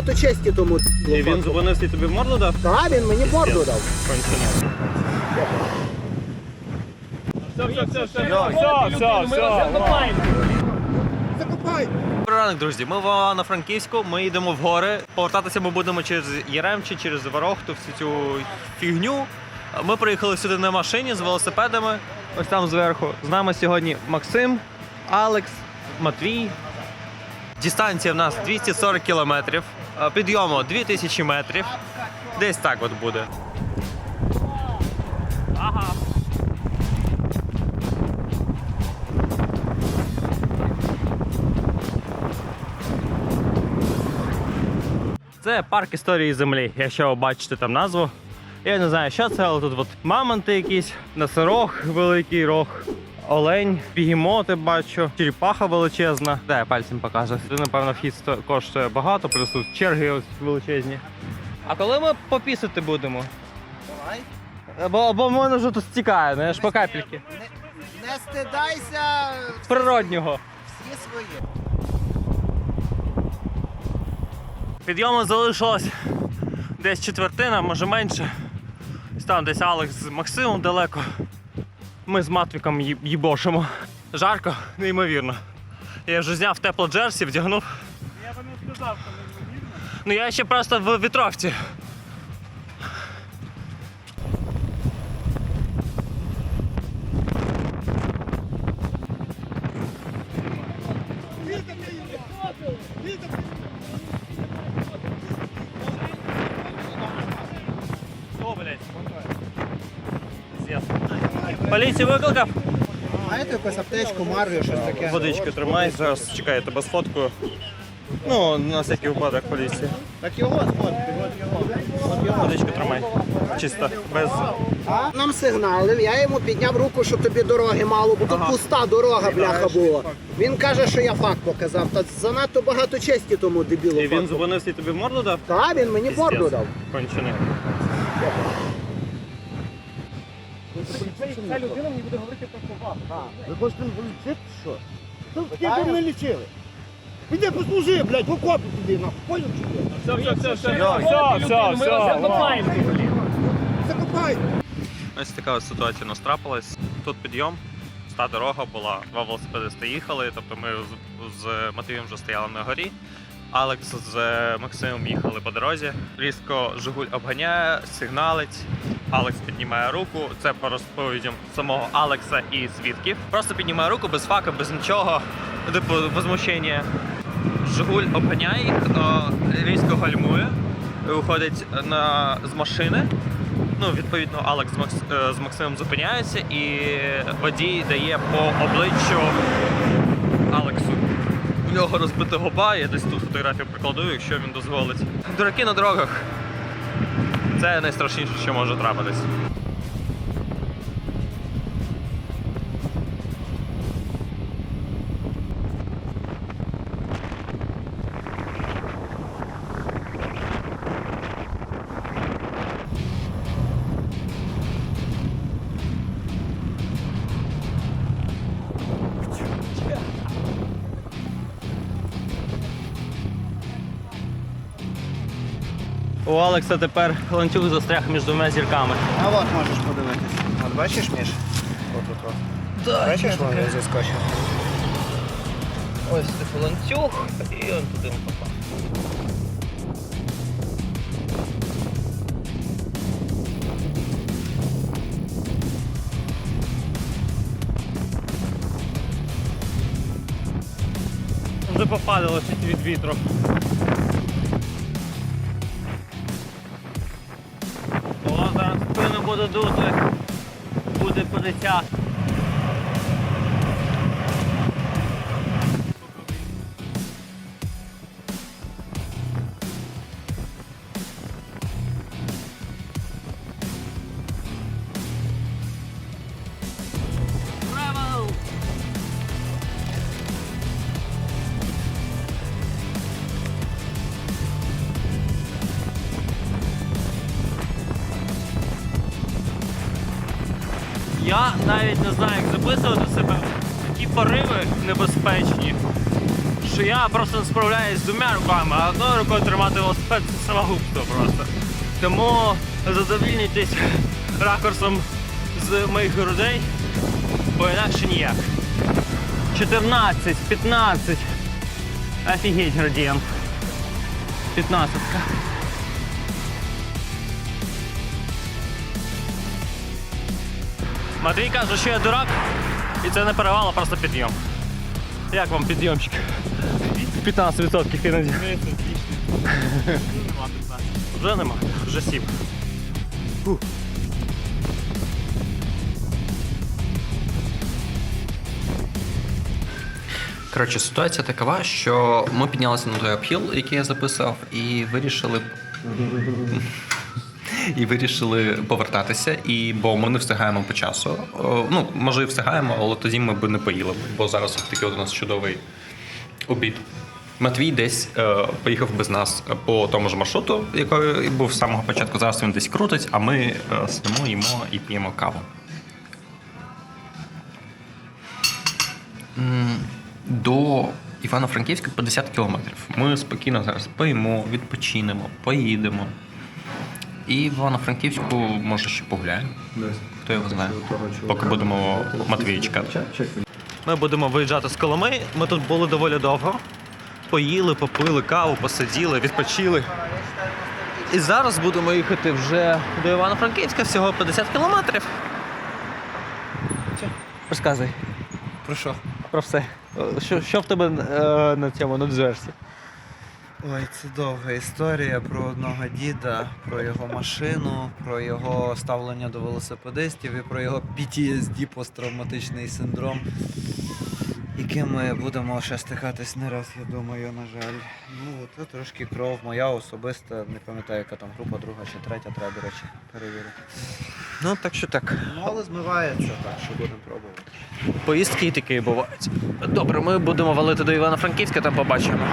багато честі тому. І він зупинився і тобі в морду дав? Так, він мені морду дав. Кончено. Закопай! Добрий ранок, друзі. Ми в Івано-Франківську, ми йдемо в гори. Повертатися ми будемо через Яремчі, через Ворохту, всю цю фігню. Ми приїхали сюди на машині з велосипедами. Ось там зверху. З нами сьогодні Максим, Алекс, Матвій. Дистанція в нас 240 кілометрів. Е, Підйому 2000 метрів. Десь так от буде. Ага. Це парк історії землі, якщо ви бачите там назву. Я не знаю, що це, але тут от мамонти якісь, носорог, великий рог, олень, бігемоти бачу, черепаха величезна. Де я пальцем показую. Це, напевно, вхід коштує багато, плюс тут черги ось величезні. А коли ми попісити будемо? Давай. Бо, бо в мене вже тут стікає, знаєш, по капельки. Не, не стидайся, Природнього. всі свої. Підйому залишилось десь четвертина, може менше. Там десь Алекс з Максимом далеко. Ми з Матвіком їбошимо. Жарко, неймовірно. Я вже зняв тепло джерсі, вдягнув. Я би не сказав, що неймовірно. Ну я ще просто в вітровці. Поліцію викликав? Маєте якусь аптечку, марвію, щось таке? Водичку тримай, зараз чекай, я тебе сфоткаю. Ну, на всякий випадок поліції. Так його сфоткай, от його. От його. Водичку тримай. Чисто, без. А? Нам сигналив, я йому підняв руку, щоб тобі дороги мало, бо тут пуста дорога, бляха була. Він каже, що я факт показав. Та занадто багато честі тому дебілу. І він зупинився і тобі в морду дав? Так, він мені морду дав. Кончений. Ця людина мені буде говорити про повагу. Ви хочете лічити, що? Тут скільки не лічили. Піди послужи, блядь, в окопі туди, нахуй, поняв чи ні? Все, все, все, все, все, все, все, закопаємо. Закопай! Ось така ось ситуація у нас трапилась. Тут підйом, ста дорога була, два велосипедисти їхали, тобто ми з, з Матвієм вже стояли на горі. Алекс з Максимом їхали по дорозі. Різко Жигуль обганяє, сигналить. Алекс піднімає руку. Це по розповідям самого Алекса і свідків. Просто піднімає руку без фака, без нічого. Типу возмущення. Жигуль обганяє їх, е, різко гальмує, виходить на, з машини. Ну, відповідно, Алекс з, Макс, е, з Максимом зупиняється і водій дає по обличчю Алексу. У нього розбита губа, я десь тут фотографію прикладу, якщо він дозволить. Дураки на дорогах. Це найстрашніше, що може трапитись. У Алекса тепер ланцюг застряг між двома зірками. А от можеш подивитися. От бачиш, Міш? От от от. Бачиш, воно заскочив. Ось типу ланцюг, і он туди попав. Вже попадало щось від вітру. Буде дути. Буде перетяг. Я навіть не знаю, як записувати себе. Такі пориви небезпечні, що я просто не справляюсь з двома руками, а одною рукою тримати велосипед це самогубство просто. Тому задовільнітесь ракурсом з моїх грудей, бо інакше ніяк. 14, 15. Офігеть, градієнт. 15. Матвій каже, що я дурак, і це не перевал, а просто підйом. Як вам підйомчик? 15% іноді. Вже нема, вже сів. Коротше, ситуація такова, що ми піднялися на той апхіл, який я записав, і вирішили. І вирішили повертатися, і бо ми не встигаємо по часу. Ну, може, і встигаємо, але тоді ми б не поїли, бо зараз такий у нас чудовий обід. Матвій десь е, поїхав без нас по тому ж маршруту, який був з самого початку. Зараз він десь крутить, а ми е, сидимо, їмо і п'ємо каву. До Івано-Франківська 50 кілометрів. Ми спокійно зараз поїмо, відпочинемо, поїдемо. І в Івано-Франківську, може, ще погуляємо. Хто його знає. Поки будемо Матвія чекати. Ми будемо виїжджати з Коломи. Ми тут були доволі довго. Поїли, попили каву, посиділи, відпочили. І зараз будемо їхати вже до Івано-Франківська, всього 50 кілометрів. Розказуй. Про що? Про все. Що, що в тебе е, на цьому на дзерсі? Ой, це довга історія про одного діда, про його машину, про його ставлення до велосипедистів і про його PTSD, посттравматичний синдром, яким ми будемо ще стикатись не раз, я думаю, на жаль. Ну, це трошки кров, моя особиста, не пам'ятаю, яка там група, друга чи третя, треба, до речі, перевірити. Ну, так що так. Ну, але змивається, так що будемо пробувати. Поїздки і такі бувають. Добре, ми будемо валити до Івано-Франківська, там побачимо.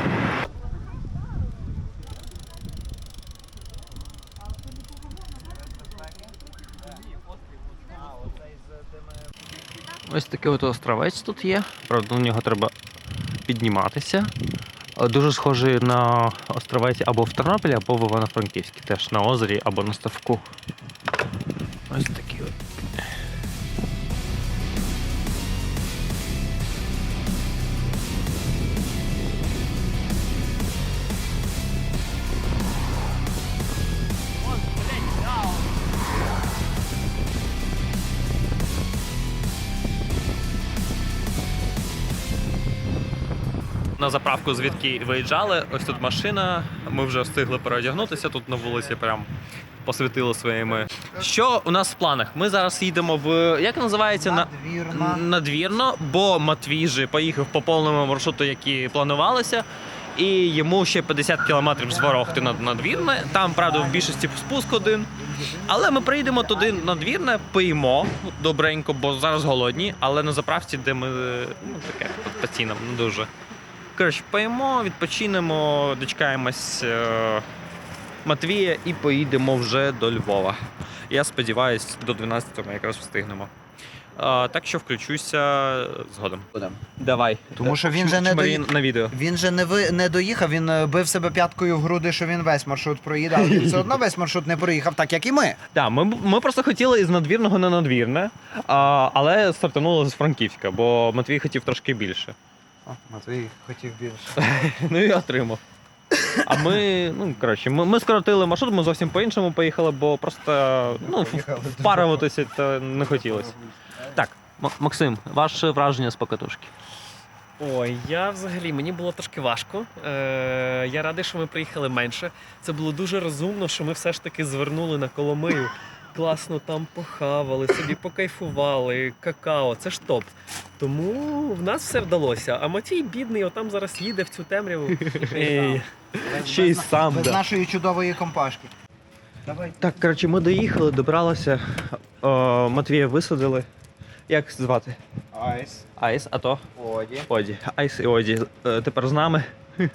Ось такий от островець тут є. Правда, на нього треба підніматися. Е, Дуже схожий на островець або в Тернополі, або в Івано-Франківській, теж на озері або на ставку. Ось такий на заправку, звідки виїжджали. Ось тут машина. Ми вже встигли переодягнутися. Тут на вулиці прям посвітили своїми. Що у нас в планах? Ми зараз їдемо в як називається на надвірно, бо Матвій же поїхав по повному маршруту, які планувалися. І йому ще 50 кілометрів з Ворохти на надвірне. Там, правда, в більшості спуск один. Але ми приїдемо туди надвірне, поїмо добренько, бо зараз голодні, але на заправці, де ми ну таке по цінам, не дуже. Коротше, поїмо, відпочинемо, дочекаємось е, Матвія і поїдемо вже до Львова. Я сподіваюся, до 12 ми якраз встигнемо. Е, так що включуся згодом. Давай. Тому що він же не Чмарі дої- на відео. Він же не ви не доїхав, він е, бив себе п'яткою в груди, що він весь маршрут проїдав. Він все одно весь маршрут не проїхав, так як і ми. Так, ми, ми просто хотіли із надвірного на надвірне, а, але стартанули з Франківська, бо Матвій хотів трошки більше. Матвій хотів більше. Ну і отримав. А ми, ну коротше, ми, ми скоротили маршрут, ми зовсім по-іншому поїхали, бо просто ну, впаруватися то не хотілося. Так, М- Максим, ваше враження з покатушки. Ой, я взагалі мені було трошки важко. Е, я радий, що ми приїхали менше. Це було дуже розумно, що ми все ж таки звернули на Коломию. Класно там похавали, собі покайфували, какао, це ж топ. Тому в нас все вдалося. А Матій бідний, отам зараз їде в цю темряву. І... Ще й сам, Без да. нашої чудової компашки. Давай. Так, коротше, ми доїхали, добралися, о, Матвія висадили. Як звати? Айс. Айс, а то? Оді. Оді. Айс і Оді е, тепер з нами.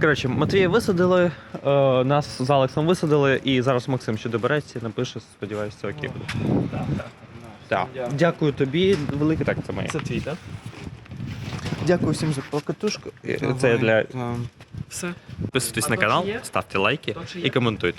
Коротше, Матвія висадили, е, нас з Алексом висадили, і зараз Максим ще добереться, напише, сподіваюся, це окей буде. Так. Дякую тобі, велике так це моє. Це твій, так? Дякую всім за покатушку. Давай, для Все. Підписуйтесь на канал, є? ставте лайки і коментуйте.